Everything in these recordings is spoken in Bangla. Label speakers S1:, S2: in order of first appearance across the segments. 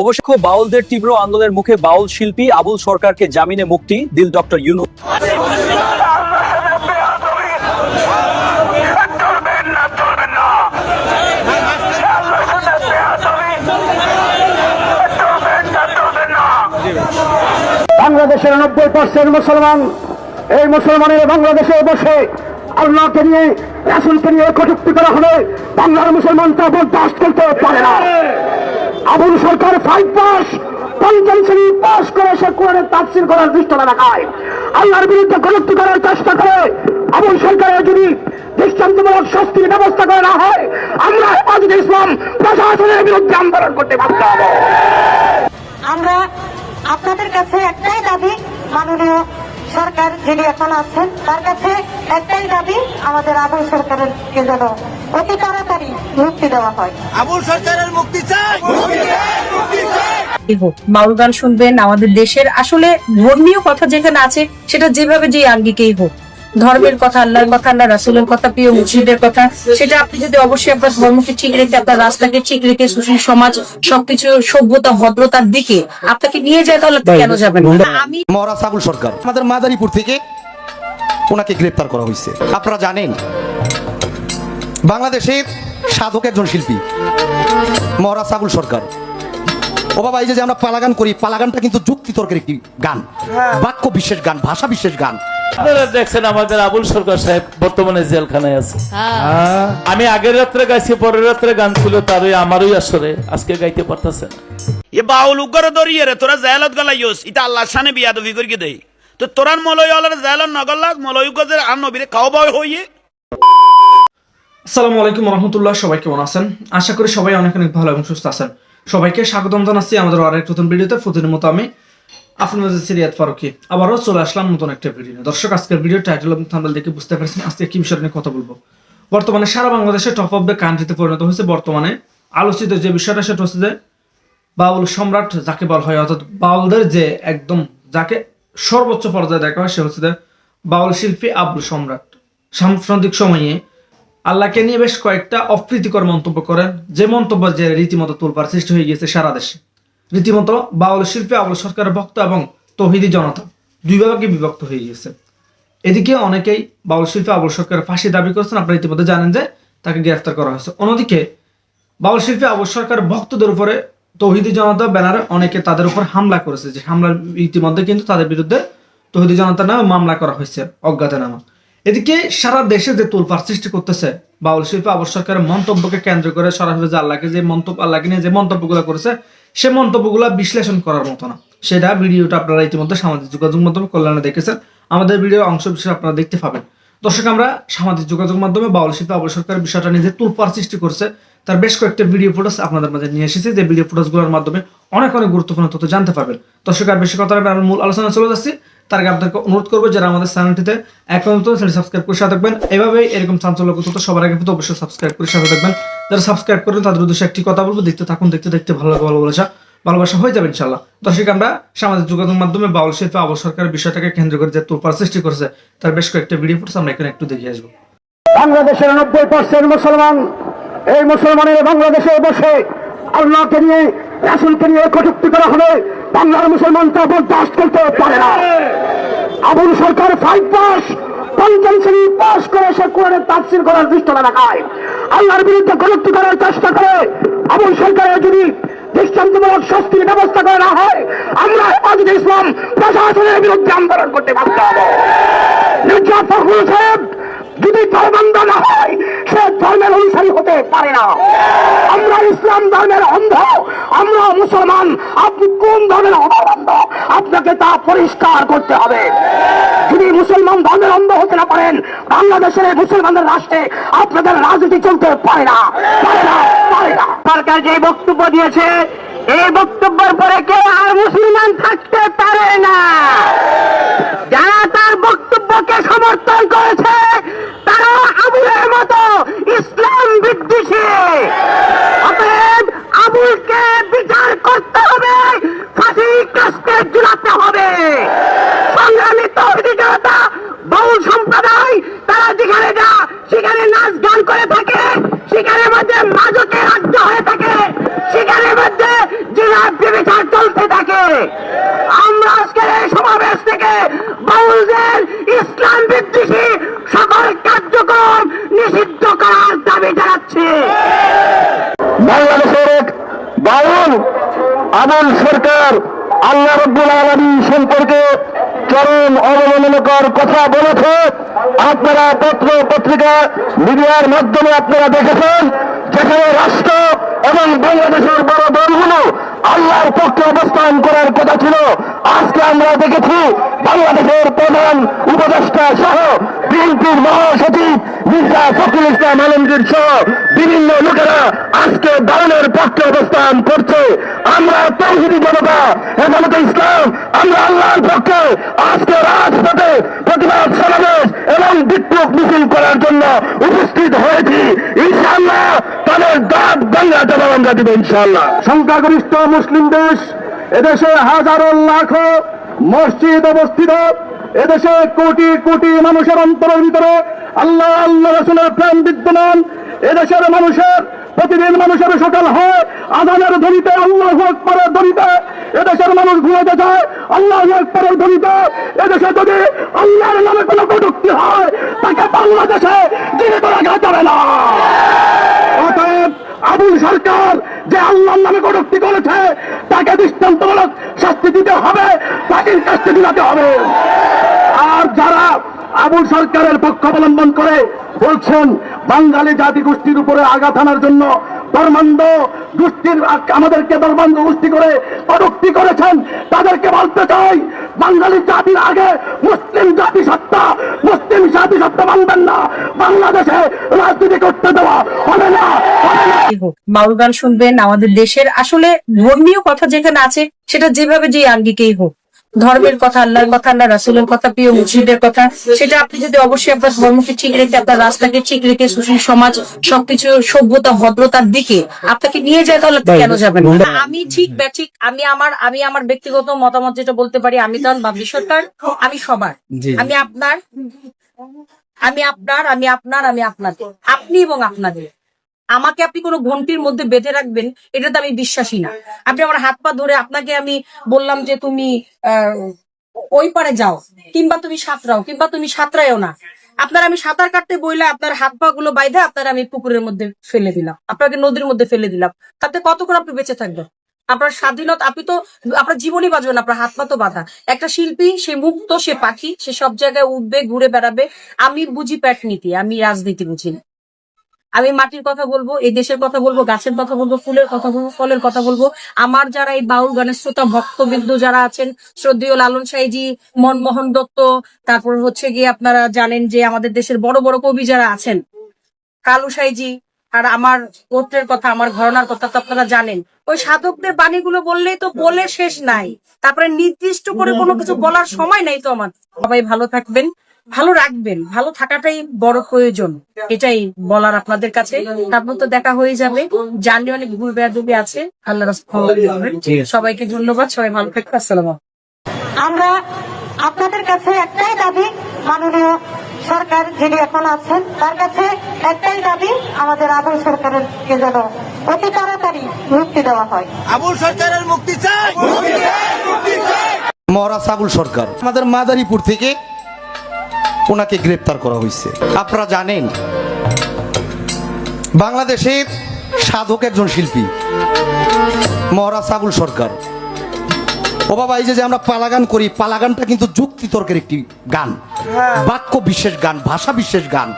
S1: অবশ্য বাউলদের তীব্র আন্দোলনের মুখে বাউল শিল্পী আবুল সরকারকে জামিনে মুক্তি দিল ডক্টর ইউনুস
S2: বাংলাদেশের নব্বই পার্সেন্ট মুসলমান, এই মুসলমানের বাংলাদেশে বসে আল্লাহকে নিয়ে, রাসুলকে নিয়ে কটুক্তি করা হবে বাংলার মুসলমান তা বরদাস্ত করতে পারে না। আবুল সরকার ফাইভ পাস পঞ্চম শ্রেণি পাস করে সে কোরআনের তাফসির করার দৃষ্টতা দেখায়। আল্লাহর বিরুদ্ধে কটুক্তি করার চেষ্টা করে। আবুল সরকারের যদি দৃষ্টান্তমূলক ব্যবস্থা করে না হয়, আমরা হেফাজত ইসলাম প্রশাসনের বিরুদ্ধে আন্দোলন করতে বাধ্য হব।
S3: আমরা আপনাদের কাছে একটাই দাবি মাননীয় সরকার যিনি এখন আছেন তার কাছে একটাই দাবি আমাদের আবুল সরকারের যেন অতি তাড়াতাড়ি মুক্তি দেওয়া হয়।
S4: আবুল সরকারের মুক্তি চাই!
S5: মাউল বাউল গান শুনবেন আমাদের দেশের আসলে ধর্মীয় কথা যেখানে আছে সেটা যেভাবে যে আঙ্গিকেই হোক। ধর্মের কথা আল্লাহর কথা আল্লাহ রাসুলের কথা প্রিয় মুসলিমদের কথা সেটা আপনি যদি অবশ্যই আপনার ধর্মকে ঠিক রেখে আপনার রাস্তাকে ঠিক রেখে সুশীল সমাজ সবকিছু সভ্যতা ভদ্রতার দিকে আপনাকে নিয়ে যায় তাহলে কেন যাবেন আমি
S6: মহারাজ আবুল সরকার। আমাদের মাদারীপুর থেকে ওনাকে গ্রেপ্তার করা হয়েছে। আপনারা জানেন বাংলাদেশের সাধক একজন শিল্পী মহারাজ আবুল সরকার। ও বাবা এই যে আমরা পালাগান করি পালাগানটা কিন্তু যুক্তি তর্কের একটি গান। বাক্য বিশেষ গান ভাষা বিশেষ গান।
S7: আপনারা দেখছেন আমাদের আবুল সরকার সাহেব বর্তমানে জেলখানায় আছে। আমি আগের রাত্রে গাইছি পরের রাত্রে গান ছিল তারই আমারই আসরে আজকে গাইতে পারতেছে
S4: এ বাউল উগ্র দরিয়ে রে তোরা জেলত গলাইস এটা আল্লাহর সানে বিয়া দবি করি দেই তো তোরার মলয় অলর জেলত নগলাক মলয় উগ্রের আর নবীরে খাও বয় হইয়ে।
S8: আসসালামু আলাইকুম রহমতুল্লাহ সবাই কেমন আছেন? আশা করি সবাই অনেক অনেক ভালো এবং সুস্থ আছেন। সবাইকে স্বাগতম জানাচ্ছি আমাদের আরেক নতুন ভিডিওতে। প্রতিদিনের মতো আমি আপনাদের সিরিয়াত ফারুকি, আবারও চলে আসলাম নতুন একটা ভিডিও দর্শক, আজকের ভিডিও টাইটেল এবং দেখে বুঝতে পারছেন আজকে কি বিষয় নিয়ে কথা বলব। বর্তমানে সারা বাংলাদেশে টপ অফ দ্য কান্ট্রিতে পরিণত হয়েছে বর্তমানে আলোচিত যে বিষয়টা, সেটা হচ্ছে যে বাউল সম্রাট যাকে হয়, অর্থাৎ বাউলদের যে একদম যাকে সর্বোচ্চ পর্যায়ে দেখা হয়, সে হচ্ছে যে বাউল শিল্পী আব্দুল সম্রাট। সাম্প্রতিক সময়ে আল্লাহকে নিয়ে বেশ কয়েকটা অপ্রীতিকর মন্তব্য করেন। যে মন্তব্য যে রীতিমতো তোলপার সৃষ্টি হয়ে গিয়েছে সারা দেশে। রীতিমতো বাউল শিল্পী, আবুল সরকারের ভক্ত এবং তহিদি জনতা দুই ভাগে বিভক্ত হয়ে গিয়েছে। এদিকে অনেকেই বাউল শিল্পী, আবুল সরকারের ফাঁসি দাবি করেছেন। আপনারা ইতিমধ্যে জানেন যে তাকে গ্রেফতার করা হয়েছে। অন্যদিকে বাউল শিল্পী, আবুল সরকার ভক্তদের উপরে তৌহিদি জনতা ব্যানারে অনেকে তাদের উপর হামলা করেছে। যে হামলার ইতিমধ্যে কিন্তু তাদের বিরুদ্ধে তৌহিদি জনতা নামে মামলা করা হয়েছে অজ্ঞাতনামা এদিকে সারা দেশে যে তোলপাড় সৃষ্টি করতেছে, বাউল শিল্পী আবু সরকারের মন্তব্যকে কেন্দ্র করে সরাসরি যে আল্লাহকে যে মন্তব্য আল্লাহকে নিয়ে যে মন্তব্যগুলো করেছে সে মন্তব্যগুলো বিশ্লেষণ করার মতো না। সেটা ভিডিওটা আপনারা ইতিমধ্যে সামাজিক যোগাযোগ মাধ্যমে কল্যাণে দেখেছেন। আমাদের ভিডিও অংশ বিশেষ আপনারা দেখতে পাবেন। দর্শক, আমরা সামাজিক যোগাযোগ মাধ্যমে বাউল শিল্পে অবসরকার বিষয়টা যে তুলপার সৃষ্টি করছে, তার বেশ কয়েকটা ভিডিও ফুটেজ আপনাদের মাঝে নিয়ে এসেছি। যে ভিডিও ফুটেজগুলোর মাধ্যমে অনেক অনেক গুরুত্বপূর্ণ তথ্য জানতে পারবেন। দর্শক, আর বেশি কথা আমি মূল আলোচনা চলে যাচ্ছি। তার আগে আপনাকে অনুরোধ করব, যারা আমাদের চ্যানেলটিতে এখন নতুন, সেটি সাবস্ক্রাইব করে সাথে থাকবেন। এভাবেই এরকম চাঞ্চল্যক তথ্য সবার আগে অবশ্যই সাবস্ক্রাইব করে সাথে থাকবেন। যারা সাবস্ক্রাইব করেন, তাদের উদ্দেশ্যে একটি কথা বলব, দেখতে থাকুন, দেখতে দেখতে ভালো লাগে ভালোবাসা ভালোবাসা হয়ে যাবে ইনশাল্লাহ দর্শক আমরা সামাজিক যোগাযোগ মাধ্যমে বাউল শিল্পী আবু সরকারের বিষয়টাকে কেন্দ্র করে যে তোলপার সৃষ্টি করেছে, তার বেশ কয়েকটা ভিডিও ফুটেজ আমরা এখানে একটু দেখে আসব।
S2: বাংলাদেশের নব্বই পার্সেন্ট মুসলমান, এই মুসলমানের বাংলাদেশে বসে আল্লাহকে নিয়ে রাসুলকে নিয়ে কটুক্তি করা হবে বাংলার মুসলমান তা বরদাস্ত করতে পারে না। আবুল সরকার ফাইভ পাস পঞ্চম শ্রেণি পাস করে সে কোরআনের তাফসির করার দৃষ্টতা দেখায়। আল্লাহর বিরুদ্ধে কটুক্তি করার চেষ্টা করে। আবুল সরকারের যদি দৃষ্টান্তমূলক শাস্তির ব্যবস্থা করে না হয়, আমরা হেফাজত ইসলাম প্রশাসনের বিরুদ্ধে আন্দোলন করতে বাধ্য হব। মির্জা ফখরুল সাহেব যদি ধর্মান্ধ না হয়, সে ধর্মের অনুসারী হতে পারে না। ইসলাম ধর্মের অন্ধ? আমরা মুসলমান, আপনি কোন ধর্মের অন্ধ? আপনাকে তা পরিষ্কার করতে হবে। যদি মুসলমান ধর্মের অন্ধ হতে না পারেন, বাংলাদেশের মুসলমানদের রাষ্ট্রে আপনাদের রাজনীতি চলতে পারে না সরকার যে বক্তব্য দিয়েছে, এই বক্তব্যের পরে কেউ আর মুসলমান থাকতে পারে না। যারা তার বক্তব্যকে সমর্থন করেছে তারা আবুলের মতো ইসলাম বিদ্বেষী। আবুলকে বিচার করতে হবে। ফাঁসি কাস্তে ঝুলাতে হবে। সংগ্রামী তহবিলি জনতা বাউল সম্প্রদায়, তারা যেখানে যা, সেখানে নাচ গান করে থাকে। সেখানের মধ্যে মাদকের রাজ্য হয়ে থাকে। সেখানের মধ্যে যারা আমরা আজকের এই সমাবেশ থেকে বাউলদের ইসলাম বিদ্বেষী সকল কার্যক্রম নিষিদ্ধ করার দাবি জানাচ্ছি। বাংলাদেশের এক বাউল আবুল সরকার আল্লাহ রব্বুল আলমী সম্পর্কে চরম অবমাননাকর কথা বলেছে। আপনারা পত্র পত্রিকা মিডিয়ার মাধ্যমে আপনারা দেখেছেন, যেখানে রাষ্ট্র এবং বাংলাদেশের বড় দলগুলো আল্লাহর পক্ষে অবস্থান করার কথা ছিল। আজকে আমরা দেখেছি বাংলাদেশের প্রধান উপদেষ্টা সহ বিএনপির মহাসচিব মির্জা ফখরুল ইসলাম আলমগীর সহ বিভিন্ন লোকেরা আজকে দারুণের পক্ষে অবস্থান করছে। আমরা তৌহিদি জনতা, হেফাজতে ইসলাম, আমরা আল্লাহর পক্ষে আজকে রাজপথে প্রতিবাদ সমাবেশ এবং বিক্ষোভ মিছিল করার জন্য উপস্থিত হয়েছি। ইনশাআল্লাহ তাদের দাঁত বাংলা জবাব আমরা দিব ইনশাআল্লাহ। সংখ্যাগরিষ্ঠ মুসলিম দেশ, এদেশে হাজারো লাখো মসজিদ অবস্থিত। এদেশে কোটি কোটি মানুষের অন্তরের ভিতরে আল্লাহ আল্লাহ রসুলের প্রেম বিদ্যমান। এদেশের মানুষের, প্রতিদিন মানুষের সকাল হয়, আজানের ধরিতে আল্লাহ আকবরের ধরিতে এদেশের মানুষ ঘুমাতে চায় আল্লাহ আকবরের ধরিতে এদেশে যদি আল্লাহর নামে কোনো কটুক্তি হয়, তাকে বাংলাদেশে জীবিত রাখা যাবে না। অতএব আবুল সরকার যে আল্লাহর নামে কটুক্তি করেছে, তাকে দৃষ্টান্তমূলক শাস্তি দিতে হবে, তাকে শাস্তি দিতে হবে। আর যারা আবুল সরকারের পক্ষ অবলম্বন করে বলছেন, বাঙালি জাতি গোষ্ঠীর উপরে আঘাত আনার জন্য ধর্মান্ধ গোষ্ঠীর আমাদেরকে ধর্মান্ধ গোষ্ঠী করে কটুক্তি করেছেন। তাদেরকে বলতে চাই, বাঙালি জাতির আগে মুসলিম জাতি সত্তা, মুসলিম জাতি সত্তা মানবেন না। বাংলাদেশে রাজনীতি করতে দেওয়া হবে না
S5: বাউল গান শুনবেন আমাদের দেশের আসলে ধর্মীয় কথা যেখানে আছে, সেটা যেভাবে যে আঙ্গিকেই হোক। ধর্মের কথা আল্লাহর কথা আল্লাহ রাসুলের কথা প্রিয় মুসলিমদের কথা সেটা আপনি যদি অবশ্যই আপনার ধর্মকে ঠিক রেখে আপনার রাস্তাকে ঠিক রেখে সুশীল সমাজ সবকিছু সভ্যতা ভদ্রতার দিকে আপনাকে নিয়ে যায় তাহলে কেন যাবেন আমি ঠিক ব্যাঠিক আমি আমার আমি আমার ব্যক্তিগত মতামত যেটা বলতে পারি আমি তো বাবলি সরকার আমি সবার। আমি আপনার আমি আপনার আমি আপনার আমি আপনাদের। আপনি এবং আপনাদের। আমাকে আপনি কোনো ঘন্টির মধ্যে বেঁধে রাখবেন এটা তো আমি বিশ্বাসী না। আপনি আমার হাত পা ধরে আপনাকে আমি বললাম যে তুমি ওই পারে যাও, কিংবা তুমি সাঁতরাও, কিংবা তুমি সাঁতরায়ও না। আপনার আমি সাঁতার কাটতে বইলে আপনার হাত পা গুলো বাইধে, আপনার আমি পুকুরের মধ্যে ফেলে দিলাম, আপনাকে নদীর মধ্যে ফেলে দিলাম। তাতে কতক্ষণ আপনি বেঁচে থাকবেন? আপনার স্বাধীনতা, আপনি তো, আপনার জীবনই বাঁচবেন আপনার হাত পা তো বাঁধা। একটা শিল্পী, সে মুক্ত, সে পাখি, সে সব জায়গায় উঠবে, ঘুরে বেড়াবে। আমি বুঝি প্যাট নীতি, আমি রাজনীতি বুঝি। আমি মাটির কথা বলব, এই দেশের কথা বলব, গাছের কথা বলব, ফুলের কথা বলব, ফলের কথা বলব। আমার যারা এই বাউল গানের শ্রোতা, ভক্তবিন্দু যারা আছেন, শ্রদ্ধেয় লালন সাইজি মনমোহন দত্ত, তারপর হচ্ছে গিয়ে আপনারা জানেন যে আমাদের দেশের বড় বড় কবি যারা আছেন, কালু সাইজি আর আমার গোত্রের কথা, আমার ঘরনার কথা তো আপনারা জানেন। ওই সাধকদের বাণীগুলো বললেই তো বলে শেষ নাই। তারপরে নির্দিষ্ট করে কোনো কিছু বলার সময় নাই তো আমার। সবাই ভালো থাকবেন। ভালো রাখবেন ভালো থাকাটাই বড় প্রয়োজন এটাই বলার আপনাদের কাছে। তারপর তো দেখা হয়ে যাবে জার্নি অনেক ভুল বেয়াদবি আছে আল্লাহ সবাইকে ধন্যবাদ সবাই ভালো থাকবেন আসসালাম
S3: আমরা আপনাদের কাছে একটাই দাবি মাননীয় সরকার যিনি এখন আছেন তার কাছে একটাই দাবি আমাদের আবুল সরকারের কে যেন অতি তাড়াতাড়ি মুক্তি দেওয়া হয়। আবুল সরকারের মুক্তি চাই।
S6: মহারাজ সাবুল সরকার। আমাদের মাদারীপুর থেকে ওনাকে গ্রেপ্তার করা হয়েছে। আপনারা জানেন বাংলাদেশের সাধক একজন শিল্পী মহারাজ সাবুল সরকার। ও বাবা এই যে আমরা পালাগান করি পালাগানটা কিন্তু যুক্তি তর্কের একটি গান। বাক্য বিশেষ গান ভাষা বিশেষ গান।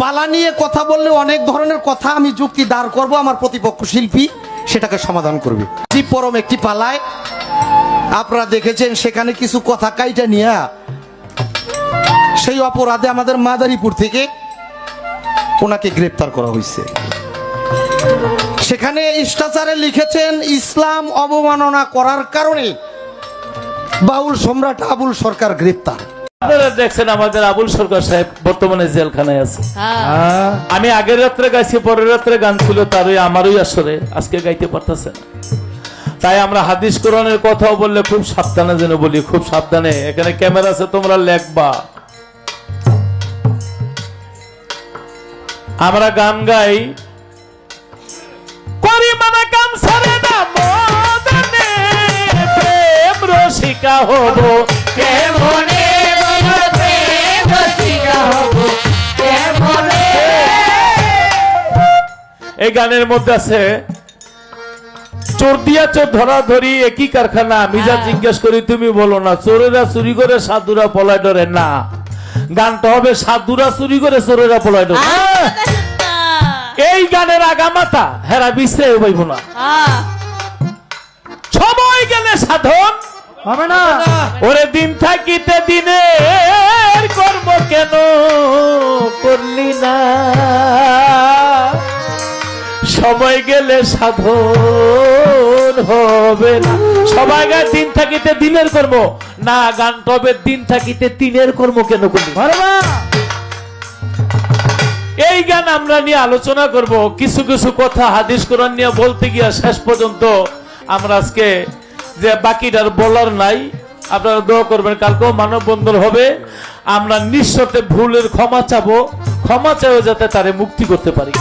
S6: পালা নিয়ে কথা বললে অনেক ধরনের কথা আমি যুক্তি দাঁড় করব আমার প্রতিপক্ষ শিল্পী সেটাকে সমাধান করবে। পরম একটি পালায়। আপনারা দেখেছেন সেখানে কিছু কথা কাইটা নিয়ে সেই অপরাধে আমাদের মাদারীপুর থেকে ওনাকে গ্রেপ্তার করা হয়েছে। সেখানে ইষ্টাচারে লিখেছেন ইসলাম অবমাননা করার কারণে বাউল সম্রাট আবুল সরকার গ্রেপ্তার।
S7: আপনারা দেখছেন আমাদের আবুল সরকার সাহেব বর্তমানে জেলখানায় আছে। আমি আগের রাত্রে গাইছি পরের রাত্রে গান ছিল তারই আমারই আসরে আজকে গাইতে পারতেছে না। তাই আমরা হাদিস কোরআনের কথাও বললে খুব সাবধানে যেন বলি খুব সাবধানে। এখানে ক্যামেরা আছে তোমরা লেখবা। আমরা গান গাই। করি মানে কাম সারে না মদনে। হব। কেমনে প্রেম রসিকা হব? কেমনে? এই গানের মধ্যে আছে চোর দিয়া চোর ধরা ধরি একই কারখানা। আমি যা জিজ্ঞেস করি তুমি বলো না। চোরেরা চুরি করে সাধুরা পলায় ডরে। না। গানটা হবে সাধুরা চুরি করে চোরেরা পলায় ডরে। এই গানের আগামাতা হেরা বিশ্রে পাইব না। সময় গেলে সাধন।
S6: হবে না।
S7: ওরে দিন থাকিতে দিনের কর্ম কেন করলি না? সময় গেলে সাধন হবে না। সবাই গায়ে দিন থাকিতে দিনের কর্ম। না গান তবে দিন থাকিতে দিনের কর্ম কেন করলি? এই গান আমরা নিয়ে আলোচনা করব। কিছু কিছু কথা হাদিস কোরআন নিয়ে বলতে গিয়া শেষ পর্যন্ত আমরা আজকে যে বাকিটার বলার নাই আপনারা দোয়া করবেন কালকেও মানববন্ধন হবে। আমরা নিঃশর্তে ভুলের ক্ষমা চাবো ক্ষমা চাইও যাতে তারে মুক্তি করতে পারি।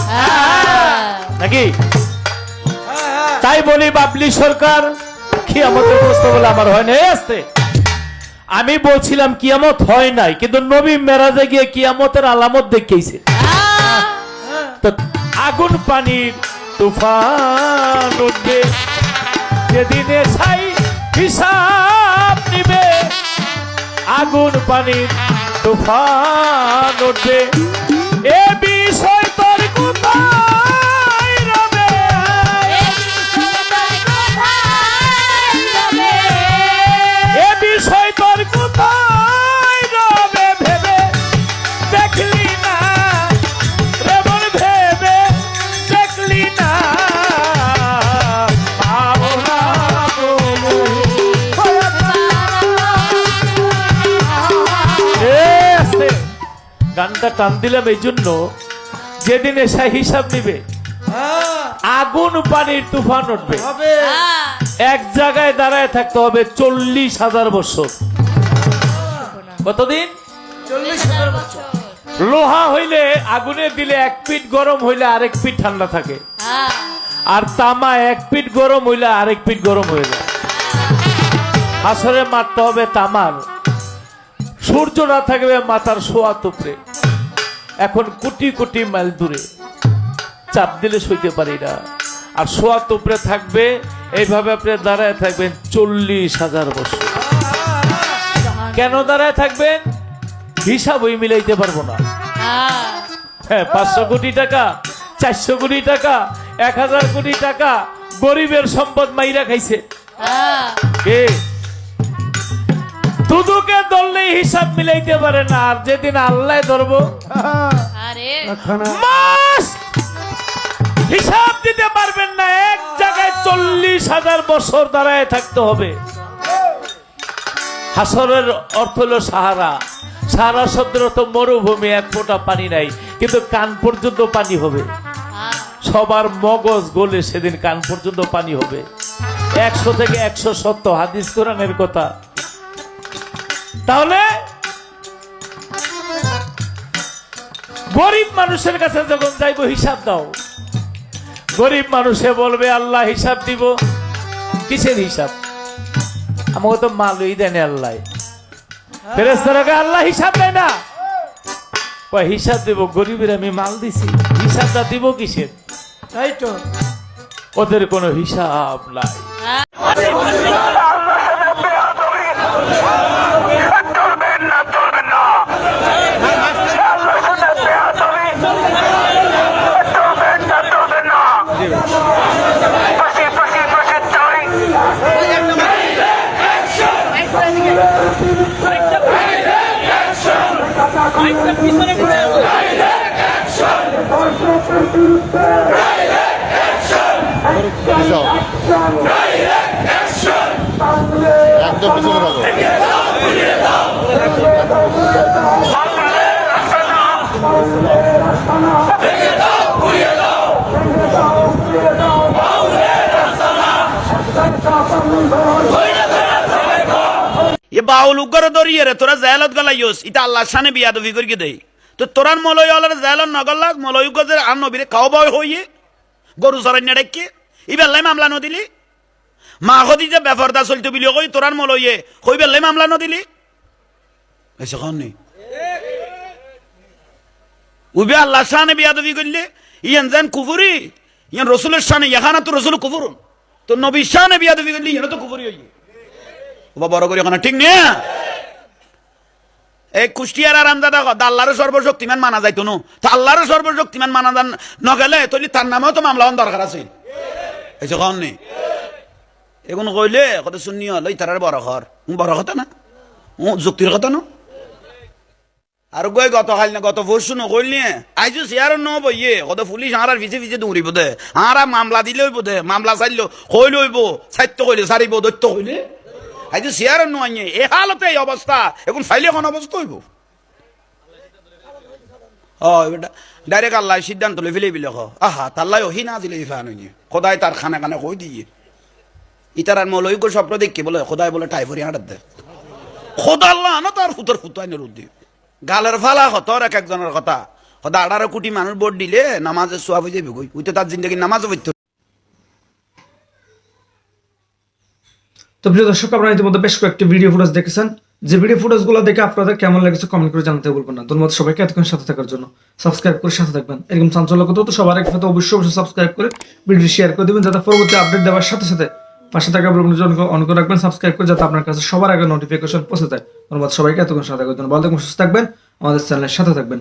S7: নাকি? তাই বলি বাবলি সরকার কিয়ামতের প্রশ্ন বলে আমার হয় না আসতে। আমি বলছিলাম কিয়ামত হয় নাই কিন্তু নবী মেরাজে গিয়ে কিয়ামতের আলামত দেখিয়েছে। তো আগুন পানির তুফান উঠবে। যেদিনে ছাই হিসাব নিবে, আগুন পানির তুফান উঠবে। এ বিষয় তোর কোথায়? গানটা টান দিলাম এই জন্য যেদিন এসে হিসাব নিবে আগুন পানির তুফান উঠবে। এক জায়গায় দাঁড়ায় থাকতে হবে চল্লিশ হাজার বছর। কতদিন? লোহা হইলে আগুনে দিলে এক পিঠ গরম হইলে আরেক পিঠ ঠান্ডা থাকে। আর তামা এক পিঠ গরম হইলে আরেক পিঠ গরম হয়ে যায়। আসরে মারতে হবে তামার। সূর্যটা থাকবে মাথার শোয়া তুপরে। এখন কোটি কোটি মাইল দূরে। চাপ দিলে সইতে পারি না। আর শোয়া তুপরে থাকবে এইভাবে আপনি দাঁড়ায় থাকবেন চল্লিশ হাজার বছর। কেন দাঁড়ায় থাকবেন? হিসাব ওই মিলাইতে পারব না। হ্যাঁ পাঁচশো কোটি টাকা চারশো কোটি টাকা এক হাজার কোটি টাকা গরিবের সম্পদ মাইরা খাইছে। কে? দুদুকে ধরলেই হিসাব মিলাইতে পারে না। আর যেদিন আল্লাহ ধরবো মাস হিসাব দিতে পারবেন না এক জায়গায় চল্লিশ হাজার বছর দাঁড়ায় থাকতে হবে। হাসরের অর্থ হলো সাহারা। সাহারা শব্দের অর্থ মরুভূমি এক ফোঁটা পানি নাই কিন্তু কান পর্যন্ত পানি হবে। সবার মগজ গলে সেদিন কান পর্যন্ত পানি হবে। একশো থেকে একশো সত্তর হাদিস কোরআনের কথা। তাহলে গরিব মানুষের কাছে যখন যাইবো হিসাব দাও। গরিব মানুষে বলবে আল্লাহ হিসাব দিব। কিসের হিসাব? আমাকে তো মালই দেন আল্লাহ। ফেরেস্তারাকে আল্লাহ হিসাব দেয় না। হিসাব দিব গরিবের আমি মাল দিছি। হিসাবটা দিব কিসের? তাই তো। ওদের কোনো হিসাব নাই
S2: চলবেন না চলবেন না চলবেন না চলবেন না ফাঁসি ফাঁসি ফাঁসি চাই
S9: একদম পিছনে থাকো
S4: এ বাউল উগ্র দরিয়ে রে, তোরা জেলত গলাইস এটা আল্লাহ সানে বিয়া দবি করি দেই তো তোরার মলয় অলর জেলত নগল্লাক মলয় উগ্র আর নবীরে খাও বয় হইয়ে গরু সরাই না ডেকে ইবেল্লাই মামলা নদিলি। মা খদি যে বেফরদা চলতে বুলি কই তোরার মলইয়ে কই বেলে মামলা নদিলি? এসে কন নেই উবে আল্লাহ শানে বিয়াদবি করলে ইয়ান জান কুফুরি ইয়ান রসুলের শানে ইয়াখানা তো রসুল কুফুর তো নবী শানে বিয়াদবি করলে ইয়ান তো কুফুরি হই ওবা বড় করে ওখানে ঠিক না? এই কুষ্টিয়ার আর আমদাদা কথা আল্লাহর সর্বশক্তিমান মানা যাইতো নো? তো আল্লাহর সর্বশক্তিমান মানা যান নগেলে, তৈলি তার নামেও তো মামলা দরকার আছে এসে কন নেই এখন কইলে কত শুনি হল তারার বড় ঘর। বড় কথা না? ও যুক্তির কথা না? আর গই গত কাল না, গত পরশু নকইল নিয়ে আইজু সিয়ার ন বইয়ে কত পুলিশ আর পিছে পিছে দৌড়িব দে। আর মামলা দিলে হইব দে, মামলা চাইলো, কইলে হইব, সাহিত্য কইলে, সারিব, দৈত্য কইলে। আইজু সিয়ার ন আইয়ে, এ হালতে এই অবস্থা এখন ফাইলে কোন অবস্থা হইব। ডাইরেক্ট আল্লাহ সিদ্ধান্ত লই ফেলে বিলে আহা তাল্লাই ওহি না দিলে ইফান হইনি খোদাই তার খানা খানা কই দিয়ে। ইতারার মলৈক্য স্বপ্ন দেখি বলে, খোদাই বলে টাইফরি হাঁটার দে। খোদা আল্লাহ না তার ফুতর ফুতাইনের উদ্দি গালের ফালা হতর এক একজনের কথা। খোদা আঠারো কোটি মানুষ ভোট দিলে নামাজে সোয়া হয়ে যাবে গই উইতে তার জিন্দগি নামাজও পড়তে।
S8: তো প্রিয় দর্শক, আপনারা ইতিমধ্যে বেশ কয়েকটি ভিডিও ফুটেজ দেখেছেন। যে ভিডিও ফুটেজগুলো দেখে আপনাদের কেমন লেগেছে কমেন্ট করে জানাতে ভুলবেন না। ধন্যবাদ সবাইকে এতক্ষণ সাথে থাকার জন্য। সাবস্ক্রাইব করে সাথে থাকবেন। এরকম চাঞ্চল্য কত তো সবার একসাথে অবশ্যই অবশ্যই সাবস্ক্রাইব করে ভিডিও শেয়ার করে দেবেন, যাতে পরবর্তী আপডেট দেওয়ার সাথে সাথে পাশে থাকা জন্য অন করে রাখবেন সাবস্ক্রাইব করে যাতে আপনার কাছে সবার আগে নোটিফিকেশন পৌঁছে যায়। ধন্যবাদ সবাইকে, এতক্ষণ সাথে থাকবেন ভালো থাকবেন, সুস্থ থাকবেন, আমাদের চ্যানেলের সাথে থাকবেন।